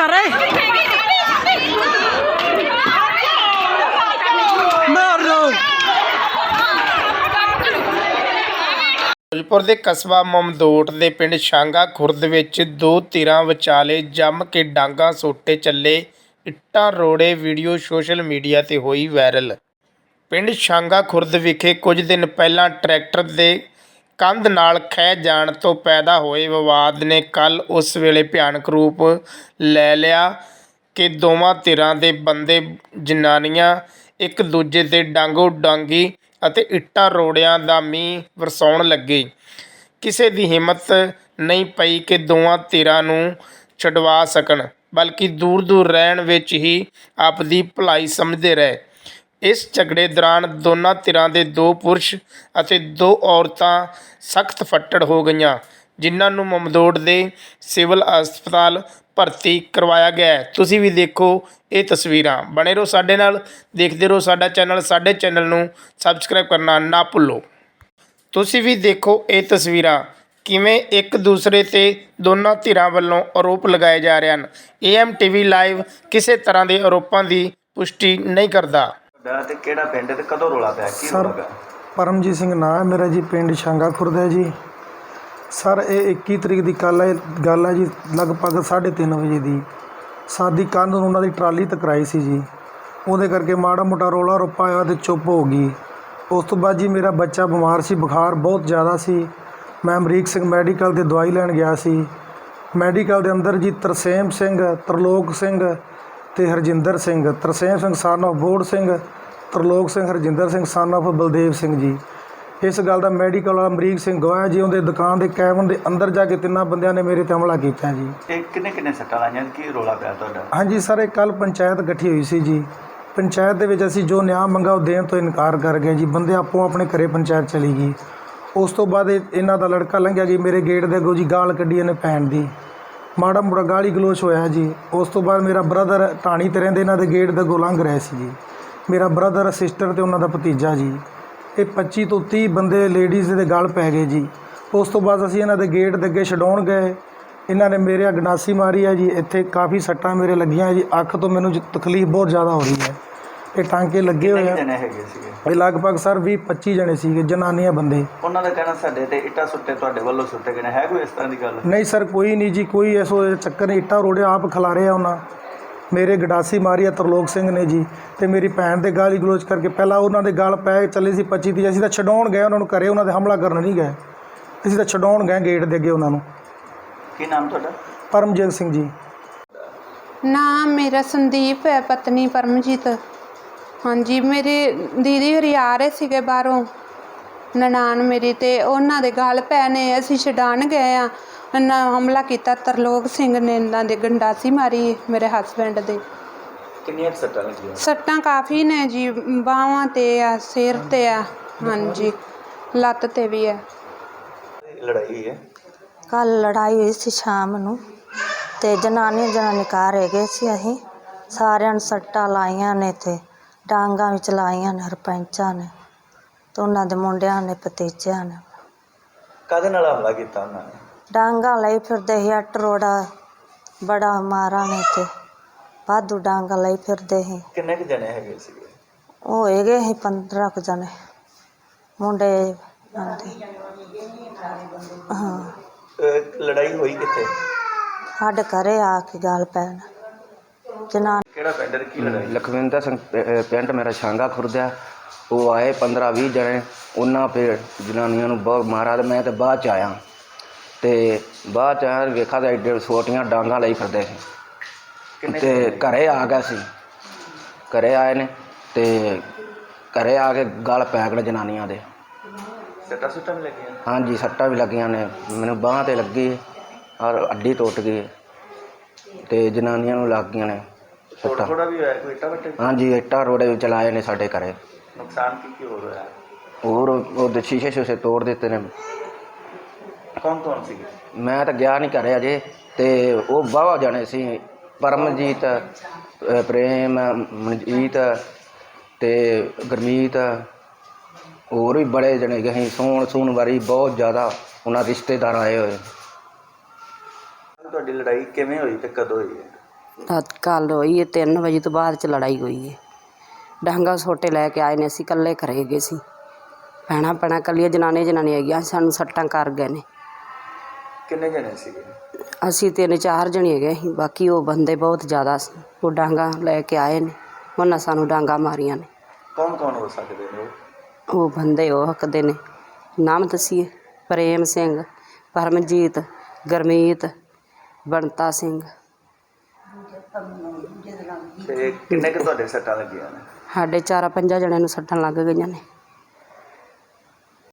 ਕਰ ਰਹੇ? ਮਾਰ ਫਿਰੋਜ਼ਪੁਰ ਦੇ ਕਸਬਾ ਮਮਦੋਟ ਦੇ ਪਿੰਡ ਸ਼ਾਂਗਾ ਖੁਰਦ ਵਿੱਚ ਦੋ ਧਿਰਾਂ ਵਿਚਾਲੇ ਜੰਮ ਕੇ ਡਾਂਗਾ ਸੋਟੇ ਚੱਲੇ ਇੱਟਾਂ ਰੋੜੇ ਵੀਡੀਓ ਸੋਸ਼ਲ ਮੀਡੀਆ ਤੇ ਹੋਈ ਵਾਇਰਲ। ਪਿੰਡ ਸ਼ਾਂਗਾ ਖੁਰਦ ਵਿਖੇ ਕੁਝ ਦਿਨ ਪਹਿਲਾਂ ਟਰੈਕਟਰ ਦੇ ਕੰਧ ਨਾਲ ਖਹਿ ਜਾਣ ਤੋਂ ਪੈਦਾ ਹੋਏ ਵਿਵਾਦ ਨੇ ਕੱਲ੍ਹ ਉਸ ਵੇਲੇ ਭਿਆਨਕ ਰੂਪ ਲੈ ਲਿਆ ਕਿ ਦੋਵਾਂ ਧਿਰਾਂ ਦੇ ਬੰਦੇ ਜਨਾਨੀਆਂ ਇੱਕ ਦੂਜੇ ਤੇ ਡਾਂਗੋ ਡਾਂਗੀ ਅਤੇ ਇੱਟਾਂ ਰੋੜਿਆਂ ਦਾ ਮੀਂਹ ਵਰਸਾਉਣ ਲੱਗੇ। ਕਿਸੇ ਦੀ ਹਿੰਮਤ ਨਹੀਂ ਪਈ ਕਿ ਦੋਵਾਂ ਧਿਰਾਂ ਨੂੰ ਛਡਵਾ ਸਕਣ, ਬਲਕਿ ਦੂਰ ਦੂਰ ਰਹਿਣ ਵਿੱਚ ਹੀ ਆਪਦੀ ਭਲਾਈ ਸਮਝਦੇ ਰਹੇ। ਇਸ ਝਗੜੇ ਦੌਰਾਨ ਦੋਨਾਂ ਧਿਰਾਂ ਦੇ ਦੋ ਪੁਰਸ਼ ਅਤੇ ਦੋ ਔਰਤਾਂ ਸਖਤ ਫੱਟੜ ਹੋ ਗਈਆਂ, ਜਿਨ੍ਹਾਂ ਨੂੰ ਮਮਦੋੜ ਦੇ ਸਿਵਲ ਹਸਪਤਾਲ ਭਰਤੀ ਕਰਵਾਇਆ ਗਿਆ ਤੁਸੀਂ ਵੀ ਦੇਖੋ ਇਹ ਤਸਵੀਰਾਂ। ਬਣੇ ਰਹੋ ਸਾਡੇ ਨਾਲ, ਦੇਖਦੇ ਰਹੋ ਸਾਡਾ ਚੈਨਲ। ਸਾਡੇ ਚੈਨਲ ਨੂੰ ਸਬਸਕ੍ਰਾਈਬ ਕਰਨਾ ਨਾ ਭੁੱਲੋ। ਤੁਸੀਂ ਵੀ ਦੇਖੋ ਇਹ ਤਸਵੀਰਾਂ ਕਿਵੇਂ ਇੱਕ ਦੂਸਰੇ ਤੇ ਦੋਨਾਂ ਧਿਰਾਂ ਵੱਲੋਂ ਆਰੋਪ ਲਗਾਏ ਜਾ ਰਹੇ ਹਨ। ਏਐਮ ਟੀਵੀ ਲਾਈਵ ਕਿਸੇ ਤਰ੍ਹਾਂ ਦੇ ਆਰੋਪਾਂ ਦੀ ਪੁਸ਼ਟੀ ਨਹੀਂ ਕਰਦਾ। ਤੁਹਾਡਾ ਤੇ ਕਿਹੜਾ ਪਿੰਡ ਤੇ ਕਦੋਂ ਰੋਲਾ ਪਿਆ? ਕੀ ਸਰ ਪਰਮਜੀਤ ਸਿੰਘ ਨਾਂ ਹੈ ਮੇਰਾ ਜੀ ਪਿੰਡ ਸ਼ਾਂਗਾ ਖੁਰਦ ਹੈ ਜੀ। ਸਰ ਇਹ 21 ਤਰੀਕ ਦੀ ਕੱਲ ਹੈ ਗੱਲ ਹੈ ਜੀ ਲਗਭਗ 3:30 ਵਜੇ ਦੀ। ਸਾਦੀ ਕੰਧ ਨੂੰ ਉਹਨਾਂ ਦੀ ਟਰਾਲੀ ਟਕਰਾਈ ਸੀ ਜੀ। ਉਹਦੇ ਕਰਕੇ ਮਾੜਾ ਮੋਟਾ ਰੋਲਾ ਰੁਪਾ ਹੋਇਆ ਤੇ ਚੁੱਪ ਹੋ ਗਈ। ਉਸ ਤੋਂ ਬਾਅਦ ਜੀ ਮੇਰਾ ਬੱਚਾ ਬਿਮਾਰ ਸੀ ਬੁਖਾਰ ਬਹੁਤ ਜ਼ਿਆਦਾ ਸੀ। ਮੈਂ ਅਮਰੀਕ ਸਿੰਘ ਮੈਡੀਕਲ ਤੇ ਦਵਾਈ ਲੈਣ ਗਿਆ ਸੀ। ਮੈਡੀਕਲ ਦੇ ਅੰਦਰ ਜੀ ਤਰਸੇਮ ਸਿੰਘ ਤਰਲੋਕ ਸਿੰਘ ਤੇ Harjinder Singh Tarsem Singh son of ਬੋੜ Singh Tarlok Singh Harjinder Singh son of Baldev Singh ji. ਇਸ ਗੱਲ ਦਾ ਮੈਡੀਕਲ ਵਾਲਾ ਅਮਰੀਕ ਸਿੰਘ ਗਵਾਹ ਜੀ ਉਹਦੇ ਦੁਕਾਨ ਦੇ ਕੈਬਨ ਦੇ ਅੰਦਰ ਜਾ ਕੇ ਤਿੰਨਾਂ ਬੰਦਿਆਂ ਨੇ ਮੇਰੇ ਤੇ ਹਮਲਾ ਕੀਤਾ ਜੀ। ਇਹ ਕਿੰਨੇ ਕਿੰਨੇ ਸੱਟਾਂ ਲਾਈਆਂ? ਕੀ ਰੋਲਾ ਪਿਆ ਤੁਹਾਡਾ? ਹਾਂਜੀ ਸਰ ਇਹ ਕੱਲ ਪੰਚਾਇਤ ਇਕੱਠੀ ਹੋਈ ਸੀ ਜੀ। ਪੰਚਾਇਤ ਦੇ ਵਿੱਚ ਅਸੀਂ ਜੋ ਨਿਆਂ ਮੰਗਾ ਉਹ ਦੇਣ ਤੋਂ ਇਨਕਾਰ ਕਰ ਗਏ ਜੀ। ਬੰਦੇ ਆਪੋ ਆਪਣੇ ਘਰੇ ਪੰਚਾਇਤ ਚਲੀ ਗਈ। ਉਸ ਤੋਂ ਬਾਅਦ ਇਹ- ਇਹਨਾਂ ਦਾ ਲੜਕਾ ਲੰਘਿਆ ਜੀ। ਮੇਰੇ ਗੇਟ ਦੇ ਅੱਗੋਂ ਜੀ ਗਾਲ ਕੱਢੀ ਇਹਨੇ ਭੈਣ ਦੀ। ਮਾੜਾ ਮੋੜਾ ਗਾਲੀ ਗਲੋਚ ਹੋਇਆ ਜੀ। ਉਸ ਤੋਂ ਬਾਅਦ ਮੇਰਾ ਬ੍ਰਦਰ ਟਾਣੀ ਤੇ ਰਹਿੰਦੇ, ਇਹਨਾਂ ਦੇ ਗੇਟ ਦੇ ਅੱਗੋਂ ਲੰਘ ਰਹੇ ਸੀ ਜੀ। ਮੇਰਾ ਬ੍ਰਦਰ ਸਿਸਟਰ ਤੇ ਉਹਨਾਂ ਦਾ ਭਤੀਜਾ ਜੀ। ਇਹ 25 ਤੋਂ 30 ਬੰਦੇ ਲੇਡੀਜ਼ ਦੇ ਗਲ ਪੈ ਗਏ ਜੀ। ਉਸ ਤੋਂ ਬਾਅਦ ਅਸੀਂ ਇਹਨਾਂ ਦੇ ਗੇਟ ਦੇ ਅੱਗੇ ਛਡਾਉਣ ਗਏ। ਇਹਨਾਂ ਨੇ ਮੇਰੇ ਅਗਨਾਸੀ ਮਾਰੀ ਹੈ ਜੀ। ਇੱਥੇ ਕਾਫੀ ਸੱਟਾਂ ਮੇਰੇ ਲੱਗੀਆਂ ਜੀ। ਅੱਖ ਤੋਂ ਮੈਨੂੰ ਤਕਲੀਫ ਬਹੁਤ ਜ਼ਿਆਦਾ ਹੋ ਰਹੀ ਹੈ। ਇਹ ਟਾਂਕੇ ਲੱਗੇ ਹੋਏ ਕਿੰਨੇ ਆ। ਜਣੇ ਹੈਗੇ ਸੀਗੇ? ਇਹ ਲਗਭਗ ਸਰ 20 25 ਜਣੇ ਸੀਗੇ ਜਨਾਨੀਆਂ ਬੰਦੇ। ਉਹਨਾਂ ਦਾ ਕਹਿਣਾ ਸਾਡੇ ਤੇ ਇੱਟਾਂ ਸੁੱਟੇ ਤੁਹਾਡੇ ਵੱਲੋਂ ਸੁੱਟੇ ਗਏ ਨੇ। ਹੈ ਕੋਈ ਇਸ ਤਰ੍ਹਾਂ ਦੀ ਗੱਲ? ਨਹੀਂ ਸਰ ਕੋਈ ਨਹੀਂ ਜੀ ਕੋਈ ਐਸੋ ਚੱਕਰ ਨਹੀਂ। ਇੱਟਾਂ ਰੋੜੇ ਆਪ ਖਿਲਾਰੇ ਆ ਉਹਨਾਂ। ਮੇਰੇ ਗਡਾਸੀ ਮਾਰੀ ਆ ਤਰਲੋਕ ਸਿੰਘ ਨੇ ਜੀ ਤੇ ਮੇਰੀ ਭੈਣ ਦੇ ਗਾਲੀ ਗਲੋਚ ਕਰਕੇ ਪਹਿਲਾਂ ਉਹਨਾਂ ਦੇ ਗਲ ਪੈ ਚੱਲੇ ਸੀ 25 ਦੀ ਅਸੀਂ ਤਾਂ ਛਡਾਉਣ ਗਏ ਉਹਨਾਂ ਨੂੰ ਘਰੇ ਉਹਨਾਂ ਦੇ ਹਮਲਾ ਕਰਨ ਨਹੀਂ ਗਏ। ਅਸੀਂ ਤਾਂ ਛਡਾਉਣ ਗਏ ਗੇਟ ਦੇ ਅੱਗੇ ਉਹਨਾਂ ਨੂੰ। ਕੀ ਨਾਮ ਤੁਹਾਡਾ? ਪਰਮਜੀਤ ਸਿੰਘ ਜੀ। ਨਾਮ ਮੇਰਾ ਸੰਦੀਪ ਹੈ ਪਤਨੀ ਪਰਮਜੀਤ। ਹਾਂਜੀ ਮੇਰੇ ਦੀਦੀ ਹਰੀ ਆ ਰਹੇ ਸੀਗੇ ਬਾਹਰੋਂ ਨਨਾਣ ਮੇਰੀ ਤੇ ਉਹਨਾਂ ਦੇ ਗਲ ਪੈ ਨੇ ਅਸੀਂ ਛਡਾਣ ਗਏ ਆ। ਇਹਨਾਂ ਹਮਲਾ ਕੀਤਾ ਤਰਲੋਕ ਸਿੰਘ ਨੇ ਇਹਨਾਂ ਦੇ ਗੰਡਾਸੀ ਮਾਰੀ ਮੇਰੇ ਹਸਬੈਂਡ ਦੇ। ਕਿੰਨੀਆਂ ਕੁ ਸੱਟਾਂ ਲੱਗੀਆਂ? ਸੱਟਾਂ ਕਾਫੀ ਨੇ ਜੀ ਬਾਹਾਂ ਤੇ ਆ ਸਿਰ ਤੇ ਆ ਹਾਂਜੀ ਲੱਤ ਤੇ ਵੀ ਆ। ਲੜਾਈ ਹੈ? ਕੱਲ ਲੜਾਈ ਹੋਈ ਸੀ ਸ਼ਾਮ ਨੂੰ ਤੇ ਜਨਾਨੀ ਜਨਾਨੀ ਘਰ ਰਹਿ ਗਏ ਸੀ ਅਸੀਂ ਸਾਰਿਆਂ ਨੂੰ ਸੱਟਾਂ ਲਾਈਆਂ ਨੇ ਤੇ। ਡਾਂਗਾਂ ਵਿੱਚ ਲਾਈਆਂ ਨੇ ਹਰਪੰਚਾਂ ਨੇ ਤੇ ਉਹਨਾਂ ਦੇ ਮੁੰਡਿਆਂ ਨੇ ਭਤੀਜਿਆਂ ਨੇ। ਕਾਹਦੇ ਨਾਲ ਹਮਲਾ ਕੀਤਾ ਉਹਨਾਂ ਨੇ? ਡਾਂਗਾਂ ਲਈ ਫਿਰਦੇ ਸੀ ਅੱਟ ਰੋੜਾ ਬੜਾ ਮਾਰਾ ਨੇ ਤੇ ਵਾਧੂ ਡਾਂਗਾਂ ਲਈ ਫਿਰਦੇ ਸੀ। ਕਿੰਨੇ ਕੁ ਜਣੇ ਹੈਗੇ ਸੀਗੇ? ਉਹ ਹੈਗੇ ਸੀ 15 ਕੁ ਜਣੇ। ਮੁੰਡੇ ਹਾਂ। ਅਹ ਲੜਾਈ ਹੋਈ ਕਿੱਥੇ? ਸਾਡੇ ਘਰੇ ਆ ਕੇ ਗੱਲ ਪੈਣ। ਜਨਾਨ ਕਿਹੜਾ ਪਿੰਡ ਤੇ ਕੀ ਲੜਾਈ? ਲਖਵਿੰਦਰ ਸਿੰਘ ਪ- ਪਿੰਡ ਮੇਰਾ ਛਾਂਗਾ ਖੁਰਦਿਆ। ਉਹ ਆਏ 15 20 ਜਣੇ ਉਹਨਾਂ ਫਿਰ ਜਨਾਨੀਆਂ ਨੂੰ ਬਹੁਤ ਮਾਰਾ ਤੇ ਮੈਂ ਤੇ ਬਾਅਦ ਚ ਆਇਆ। ਤੇ ਬਾਅਦ ਚ ਆਇਆ ਵੇਖਾ ਤਾਂ ਐਡੇ ਛੋਟੀਆਂ ਡਾਂਗਾਂ ਲਈ ਫਿਰਦੇ ਸੀ। ਕਿੰਨੇ ਤੇ ਘਰੇ ਆ ਗਿਆ ਸੀ। ਘਰੇ ਆਏ ਨੇ ਤੇ ਘਰੇ ਆ ਕੇ ਗਲ ਪੈ ਗਏ ਜਨਾਨੀਆਂ ਦੇ। ਸੱਟਾਂ ਸੁੱਟਾਂ ਵੀ ਲੱਗੀਆਂ? ਹਾਂਜੀ ਸੱਟਾਂ ਵੀ ਲੱਗੀਆਂ ਨੇ। ਮੈਨੂੰ ਬਾਹਾਂ ਤੇ ਲੱਗੀ ਔਰ ਅੱਡੀ ਟੁੱਟ ਗਈ। ਤੇ ਜਨਾਨੀਆਂ ਨੂੰ ਲੱਗ ਗਈਆਂ ਨੇ। ਸੱਟਾਂ ਥੋੜਾ ਵੀ ਹੋਇਆ ਕੋਈ ਇੱਟਾਂ ਵੱਟੇ? ਹਾਂਜੀ ਇੱਟਾਂ ਰੋੜੇ ਵੀ ਚਲਾਏ ਨੇ ਸਾਡੇ ਘਰੇ। ਨੁਕਸਾਨ ਕੀ ਕੀ ਹੋ ਰਿਹਾ ਹੋਰ ਉਹਦੇ ਸ਼ੀਸ਼ੇ ਸ਼ੂਸ਼ੇ ਤੋੜ ਦਿੱਤੇ ਨੇ। ਕੌਣ ਕੌਣ ਸੀਗੇ? ਮੈਂ ਤਾਂ ਗਿਆ ਨਹੀਂ ਘਰੇ ਅਜੇ ਤੇ ਉਹ ਬਾਵਾ ਜਾਣੇ ਸੀ। ਪਰਮਜੀਤ ਪ੍ਰੇਮ ਮਨਜੀਤ ਤੇ ਗੁਰਮੀਤ। ਹੋਰ ਵੀ ਬੜੇ ਜਣੇ ਗਏ ਸੀ। ਸੋਣ ਸੂਣ ਵਾਰੀ ਬਹੁਤ ਜ਼ਿਆਦਾ ਉਹਨਾਂ ਰਿਸ਼ਤੇਦਾਰ ਆਏ ਹੋਏ। ਤੁਹਾਡੀ ਲੜਾਈ ਕਿਵੇਂ ਹੋਈ ਤੇ ਕਦੋਂ ਹੋਈ ਹੈ? ਕੱਲ ਹੋਈ ਹੈ 3 ਵਜੇ ਤੋਂ ਬਾਅਦ ਚ ਲੜਾਈ ਹੋਈ ਹੈ ਡਾਂਗਾ ਛੋਟੇ ਲੈ ਕੇ ਆਏ ਨੇ ਅਸੀਂ ਇਕੱਲੇ ਘਰੇ ਗਏ ਸੀ। ਭੈਣਾਂ ਭੈਣਾਂ ਕੱਲੀਆਂ ਜਨਾਨੇ ਜਨਾਨੀਆਂ ਹੈਗੀਆਂ ਸਾਨੂੰ ਸੱਟਾਂ ਕਰ ਗਏ ਨੇ। ਕਿੰਨੇ ਜਣੇ ਸੀਗੇ? ਅਸੀਂ ਤਿੰਨ ਚਾਰ ਜਣੇ ਹੈਗੇ ਸੀ ਬਾਕੀ ਉਹ ਬੰਦੇ ਬਹੁਤ ਜ਼ਿਆਦਾ ਸੀ। ਉਹ ਡਾਂਗਾ ਲੈ ਕੇ ਆਏ ਨੇ ਉਹਨਾਂ ਸਾਨੂੰ ਡਾਂਗਾ ਮਾਰੀਆਂ ਨੇ। ਕੌਣ ਕੌਣ ਹੋ ਸਕਦੇ ਨੇ ਉਹ? ਉਹ ਬੰਦੇ ਉਹ ਹੱਕਦੇ ਨੇ। ਨਾਮ ਦੱਸੀਏ ਪ੍ਰੇਮ ਸਿੰਘ ਪਰਮਜੀਤ ਗਰਮੀਤ ਬੰਤਾ ਸਿੰਘ। ਤੇ ਕਿੰਨੇ ਕੁ ਤੁਹਾਡੇ ਸੱਟਾਂ ਲੱਗੀਆਂ ਨੇ? ਸਾਡੇ ਚਾਰਾਂ ਪੰਜਾਂ ਜਣਿਆਂ ਨੂੰ ਸੱਟਾਂ ਲੱਗ ਗਈਆਂ ਨੇ।